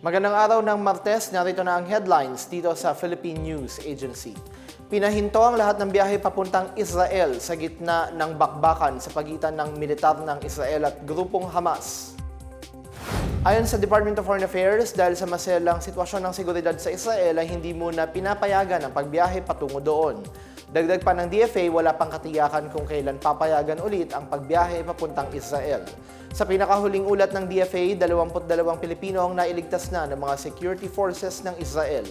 Magandang araw ng Martes, narito na ang headlines dito sa Philippine News Agency. Pinahinto ang lahat ng biyahe papuntang Israel sa gitna ng bakbakan sa pagitan ng militar ng Israel at grupong Hamas. Ayon sa Department of Foreign Affairs, dahil sa maselang sitwasyon ng seguridad sa Israel ay hindi muna pinapayagan ang pagbiyahe patungo doon. Dagdag pa ng DFA, wala pang katiyakan kung kailan papayagan ulit ang pagbiyahe papuntang Israel. Sa pinakahuling ulat ng DFA, 22 Pilipino ang nailigtas na ng mga security forces ng Israel.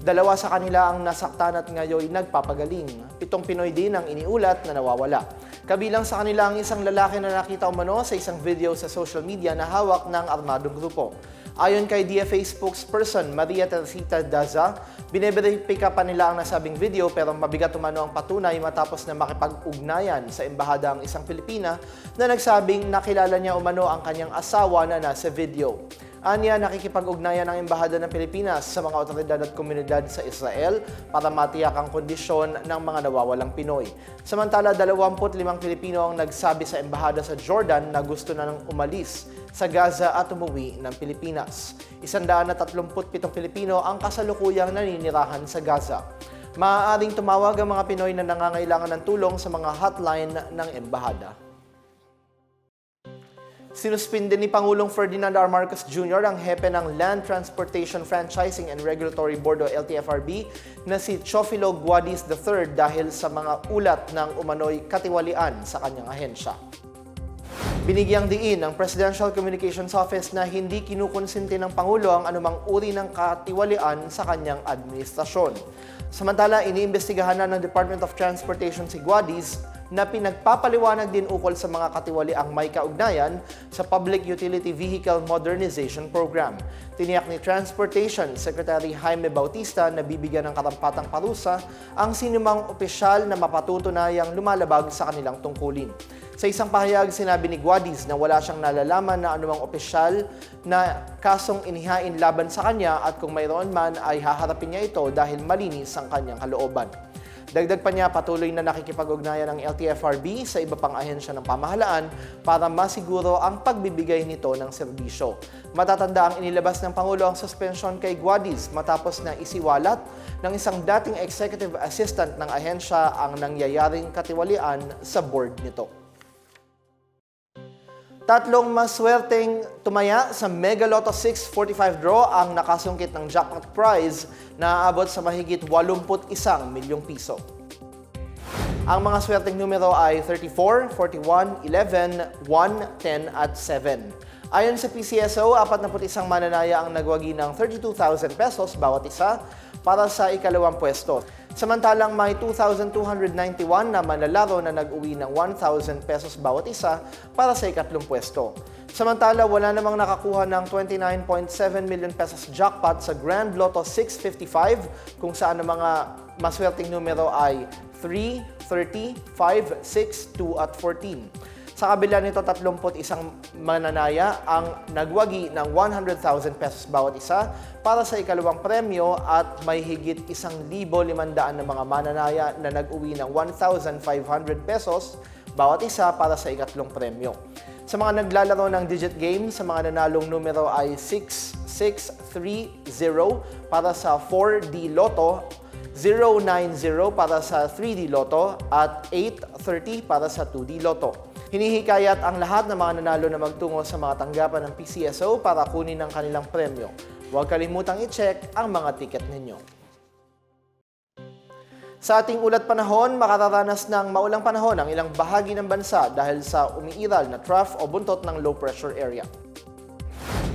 Dalawa sa kanila ang nasaktan at ngayon nagpapagaling. Pitong Pinoy din ang iniulat na nawawala. Kabilang sa kanila ang isang lalaki na nakita umano sa isang video sa social media na hawak ng armadong grupo. Ayon kay DFA spokesperson Maria Teresita Daza, bineberipika pa nila ang nasabing video pero mabigat umano ang patunay matapos na makipag-ugnayan sa embahada ang isang Pilipina na nagsabing nakilala niya umano ang kanyang asawa na nasa video. Anya, nakikipag-ugnayan ang Embahada ng Pilipinas sa mga otoridad at komunidad sa Israel para matiyak ang kondisyon ng mga nawawalang Pinoy. Samantala, 25 Pilipino ang nagsabi sa Embahada sa Jordan na gusto na nang umalis sa Gaza at umuwi ng Pilipinas. 137 Pilipino ang kasalukuyang naninirahan sa Gaza. Maaaring tumawag ang mga Pinoy na nangangailangan ng tulong sa mga hotline ng Embahada. Sinuspinde ni Pangulong Ferdinand R. Marcos Jr. ang hepe ng Land Transportation Franchising and Regulatory Board o LTFRB na si Chofilo Guadis III dahil sa mga ulat ng umano'y katiwalian sa kanyang ahensya. Binigyang diin ng Presidential Communications Office na hindi kinukonsinti ng Pangulo ang anumang uri ng katiwalian sa kanyang administrasyon. Samantala, iniimbestigahan na ng Department of Transportation si Guadis na pinagpapaliwanag din ukol sa mga katiwaliang may kaugnayan sa Public Utility Vehicle Modernization Program. Tiniyak ni Transportation Secretary Jaime Bautista na bibigyan ng karampatang parusa ang sinumang opisyal na mapatutunayang lumalabag sa kanilang tungkulin. Sa isang pahayag, sinabi ni Guadis na wala siyang nalalaman na anumang opisyal na kasong inihain laban sa kanya at kung mayroon man ay haharapin niya ito dahil malinis ang kanyang kalooban. Dagdag pa niya, patuloy na nakikipag-ugnayan ng LTFRB sa iba pang ahensya ng pamahalaan para masiguro ang pagbibigay nito ng serbisyo. Matatanda ang inilabas ng Pangulo ang suspensyon kay Guadis matapos na isiwalat ng isang dating executive assistant ng ahensya ang nangyayaring katiwalian sa board nito. Tatlong maswerteng tumaya sa Mega Lotto 645 draw ang nakasungkit ng jackpot prize na aabot sa mahigit 81 milyong piso. Ang mga swerteng numero ay 34, 41, 11, 1, 10 at 7. Ayon sa PCSO, 41 mananaya ang nagwagi ng 32,000 pesos bawat isa para sa ikalawang pwesto. Samantalang may 2,291 na manlalaro na nag-uwi ng 1,000 pesos bawat isa para sa ikatlong pwesto. Samantala, wala namang nakakuha ng 29.7 million pesos jackpot sa Grand Lotto 655 kung saan ang mga maswerteng numero ay 3, 30, 5, 6, 2 at 14. Sa kabila nito, 31 mananaya ang nagwagi ng 100,000 pesos bawat isa para sa ikalawang premyo at may higit 1,500 na mga mananaya na nag-uwi ng 1,500 pesos bawat isa para sa ikatlong premyo. Sa mga naglalaro ng digit game, sa mga nanalong numero ay 6630 para sa 4D Lotto, 090 para sa 3D Lotto at 830 para sa 2D Lotto. Hinihikayat ang lahat ng mga nanalo na magtungo sa mga tanggapan ng PCSO para kunin ang kanilang premyo. Huwag kalimutang i-check ang mga ticket ninyo. Sa ating ulat panahon, makararanas ng maulang panahon ang ilang bahagi ng bansa dahil sa umiiral na trough o buntot ng low pressure area.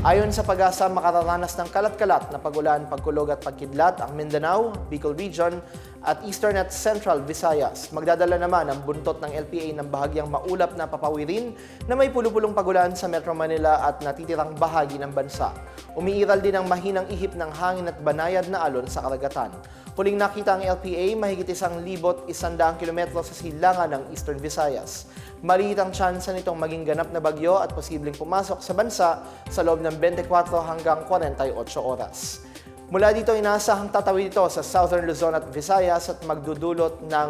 Ayon sa pag-asa, makararanas ng kalat-kalat na pagulan, pagkulog at pagkidlat ang Mindanao, Bicol Region at Eastern at Central Visayas. Magdadala naman ang buntot ng LPA ng bahagyang maulap na papawirin na may pulupulong pagulan sa Metro Manila at natitirang bahagi ng bansa. Umiiral din ang mahinang ihip ng hangin at banayad na alon sa karagatan. Huling nakita ang LPA mahigit isang libot isandang kilometro sa silangan ng Eastern Visayas. Maliit ang tsansa nitong maging ganap na bagyo at posibleng pumasok sa bansa sa loob ng 24 hanggang 48 oras. Mula dito, inaasahang tatawid ito sa Southern Luzon at Visayas at magdudulot ng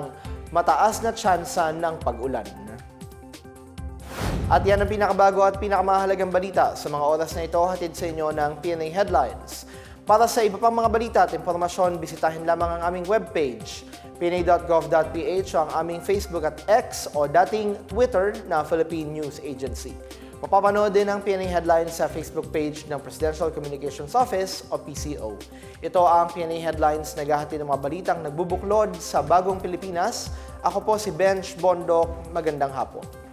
mataas na tsansa ng pag-ulan. At yan ang pinakabago at pinakamahalagang balita sa mga oras na ito hatid sa inyo ng PNA Headlines. Para sa iba pang mga balita at impormasyon, bisitahin lamang ang aming webpage, pna.gov.ph o ang aming Facebook at X o dating Twitter na Philippine News Agency. Mapapanood din ang PNA Headlines sa Facebook page ng Presidential Communications Office o PCO. Ito ang PNA Headlines na gahati ng mga balitang nagbubuklod sa bagong Pilipinas. Ako po si Bench Bondok. Magandang hapon.